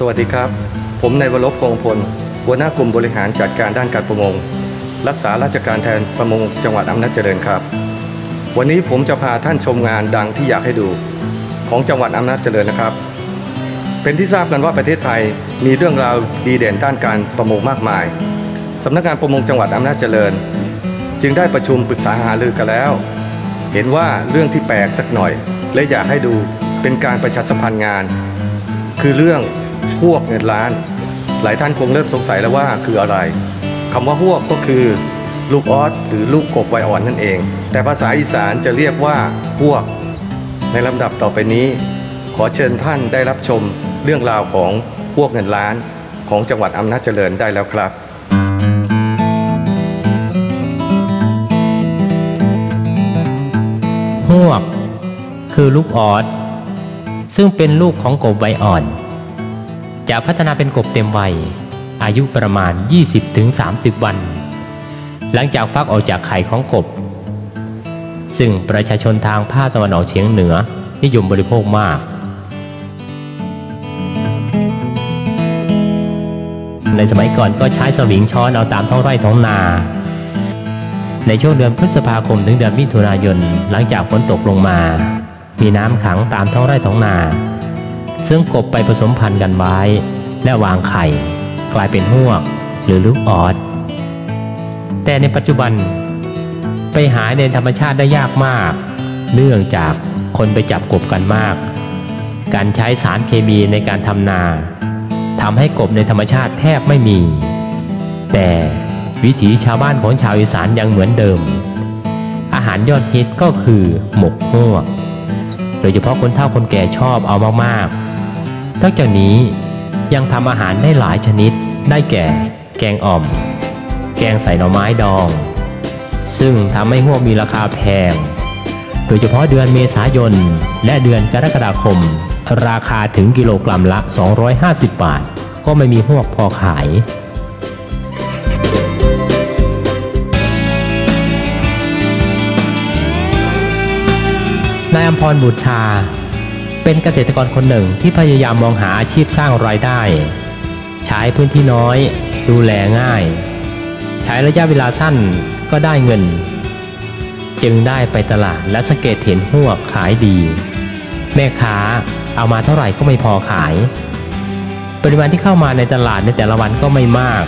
สวัสดีครับ ผมนายวรบคงพล หัวหน้ากลุ่มบริหารจัดการด้านการประมง รักษาราชการแทนประมงจังหวัดอำนาจเจริญครับ วันนี้ผมจะพาท่านชมงานดังที่อยากให้ดู ของจังหวัดอำนาจเจริญนะครับ เป็นที่ทราบกันว่าประเทศไทยมีเรื่องราวดีเด่นด้านการประมงมากมายสำนักงานประมงจังหวัดอำนาจเจริญ จึงได้ประชุมปรึกษาหารือกันแล้ว เห็นว่าเรื่องที่แปลกสักหน่อย และอยากให้ดูเป็นการประชาสัมพันธ์งาน คือเรื่อง พวกเงินล้าน หลายท่านคงเริ่มสงสัยแล้วว่าคืออะไรคำว่าพวกก็คือลูกออสหรือลูกกบไวอ่อนนั่นเอง แต่ภาษาอีสานจะเรียกว่าพวก ในลำดับต่อไปนี้ ขอเชิญท่านได้รับชมเรื่องราวของพวกเงินล้านของจังหวัดอำนาจเจริญได้แล้วครับหวกคือลูกออสซึ่งเป็นลูกของกบใบอ่อน จะพัฒนาเป็นกบเต็มวัย อายุประมาณ 20-30 วัน หลังจากฟักออกจากไข่ของกบ ซึ่งประชาชนทางภาคตะวันออกเฉียงเหนือนิยมบริโภคมากในสมัยก่อนก็ใช้สวิงช้อนเอาตามท้องไร่ท้องนา ในช่วงเดือนพฤษภาคมถึงเดือนมิถุนายน หลังจากฝนตกลงมา มีน้ำขังตามท้องไร่ท้องนา ซึ่งกบไปผสมพันธุ์กันไว้ และวางไข่ กลายเป็นหวก หรือลูกออดแต่ในปัจจุบันไปหาในธรรมชาติได้ยากมาก เนื่องจากคนไปจับกบกันมาก การใช้สารเคมีในการทำนาทำให้กบในธรรมชาติแทบไม่มี แต่วิถีชาวบ้านของชาวอีสานยังเหมือนเดิม อาหารยอดฮิตก็คือหมกฮวกโดยเฉพาะคนเฒ่าคนแก่ชอบเอามากๆ นอกจากนี้ยังทำอาหารได้หลายชนิด ได้แก่ แกงอ่อม แกงใส่หน่อไม้ดอง ซึ่งทำให้ฮวกมีราคาแพง โดยเฉพาะเดือนเมษายน และเดือนกรกฎาคม ราคาถึงกิโลกรัมละ 250 บาท ก็ไม่มีฮวกพอขายนายอัมพรบุตรชา เป็นเกษตรกรคนหนึ่งที่พยายามมองหาอาชีพสร้างรายได้ ใช้พื้นที่น้อย ดูแลง่าย ใช้ระยะเวลาสั้นก็ได้เงิน จึงได้ไปตลาดและสังเกตเห็นหวขายดี แม่ค้าเอามาเท่าไหร่ก็ไม่พอขาย ปริมาณที่เข้ามาในตลาดในแต่ละวันก็ไม่มาก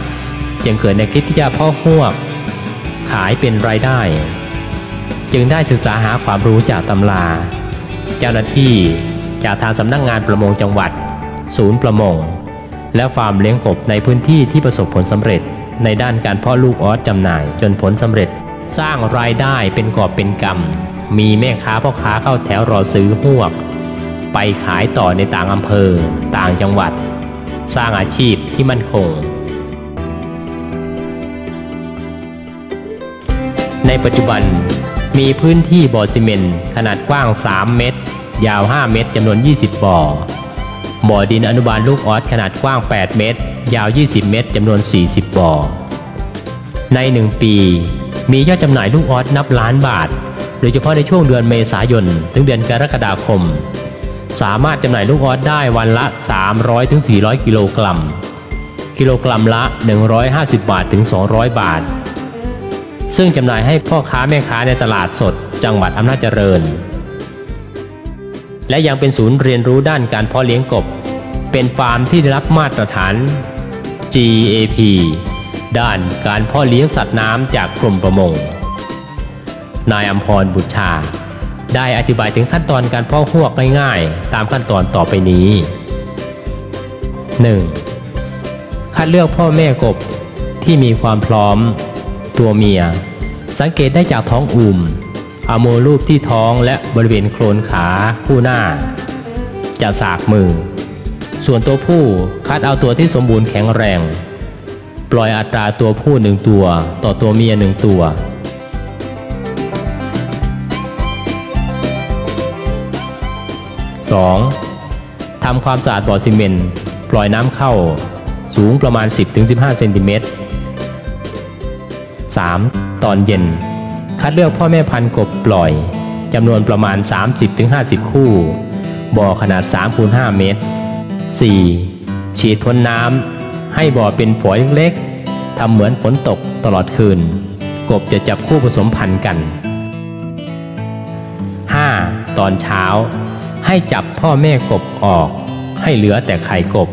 จึงเกิดในคิดที่จะพ่อหวขายเป็นรายได้ จึงได้ศึกษาหาความรู้จากตำรา เจ้าหน้าที่ จากทางสำนักงงานประมงจังหวัด ศูนย์ประมง และฟาร์มเลี้ยงกบในพื้นที่ที่ประสบผลสำเร็จ ในด้านการเพาะลูกออสจำหน่ายจนผลสำเร็จ สร้างรายได้เป็นกอบเป็นกำมีแม่ค้าพ่อค้าเข้าแถวรอซื้อหวก ไปขายต่อในต่างอำเภอ ต่างจังหวัด สร้างอาชีพที่มั่นคงในปัจจุบันมีพื้นที่บ่อซีเมนต์ขนาดกว้าง 3 เมตร ยาว 5 เมตรจำนวน 20 บ่อ บ่อดินอนุบาลลูกออสขนาดกว้าง 8 เมตร ยาว 20 เมตรจำนวน 40 บ่อ ใน 1 ปี มียอดจำหน่ายลูกออสนับล้านบาท โดยเฉพาะในช่วงเดือนเมษายน ถึงเดือนกรกฎาคม สามารถจำหน่ายลูกออสได้วันละ 300-400 กิโลกรัม กิโลกรัมละ 150 บาทถึง 200 บาทซึ่งจำหน่ายให้พ่อค้าแม่ค้าในตลาดสด จังหวัดอำนาจเจริญ และยังเป็นศูนย์เรียนรู้ด้านการเพาะเลี้ยงกบ เป็นฟาร์มที่ได้รับมาตรฐาน GAP ด้านการเพาะเลี้ยงสัตว์น้ำจากกรมประมง นายอัมพรบุตรชา ได้อธิบายถึงขั้นตอนการเพาะหวกง่ายๆ ตามขั้นตอนต่อไปนี้ 1. คัดเลือกพ่อแม่กบที่มีความพร้อม ตัวเมีย สังเกตได้จากท้องอุ่ม เอามือรูปที่ท้องและบริเวณโคลนขาคู่หน้า จะสากมือ ส่วนตัวผู้คัดเอาตัวที่สมบูรณ์แข็งแรง ปล่อยอัตราตัวผู้หนึ่งตัว ต่อตัวเมียหนึ่งตัว 2. ทำความสะอาดบ่อซีเมนต์ปล่อยน้ำเข้าสูงประมาณ 10-15 เซนติเมตร 3. ตอนเย็น คัดเลือกพ่อแม่พันธุ์กบปล่อยจำนวนประมาณ 30-50 คู่ บ่อขนาด3คูณ5เมตร 4. ฉีดพ่นน้ำให้บ่อเป็นฝอยเล็กๆทำเหมือนฝนตกตลอดคืน กบจะจับคู่ผสมพันธุ์กัน 5. ตอนเช้า ให้จับพ่อแม่กบออก ให้เหลือแต่ไข่กบ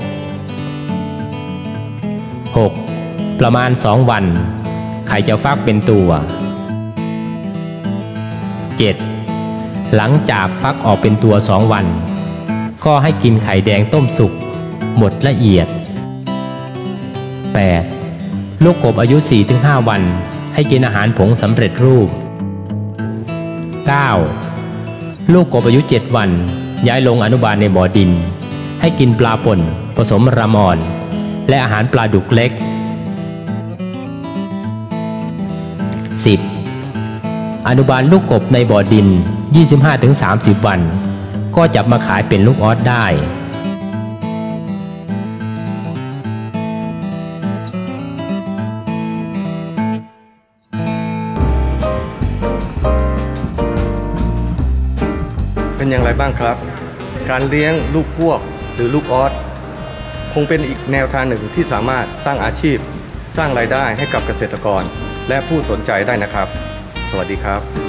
6. ประมาณ 2 วัน ไข่จะฟักเป็นตัว 7. หลังจากฟักออกเป็นตัว2วัน ก็ให้กินไข่แดงต้มสุก หมดละเอียด 8. ลูกกบอายุ 4-5 วัน ให้กินอาหารผงสำเร็จรูป 9. ลูกกบอายุ 7 วัน ย้ายลงอนุบาลในบ่อดิน ให้กินปลาป่น ผสมรามอน และอาหารปลาดุกเล็ก 10. อนุบาลลูกกบในบ่อดิน 25-30 วัน ก็จับมาขายเป็นลูกออสได้ เป็นอย่างไรบ้างครับ การเลี้ยงลูกพวกหรือลูกออสคงเป็นอีกแนวทางหนึ่งที่สามารถสร้างอาชีพ สร้างรายได้ให้กับเกษตรกร และผู้สนใจได้นะครับ วัสดีครับ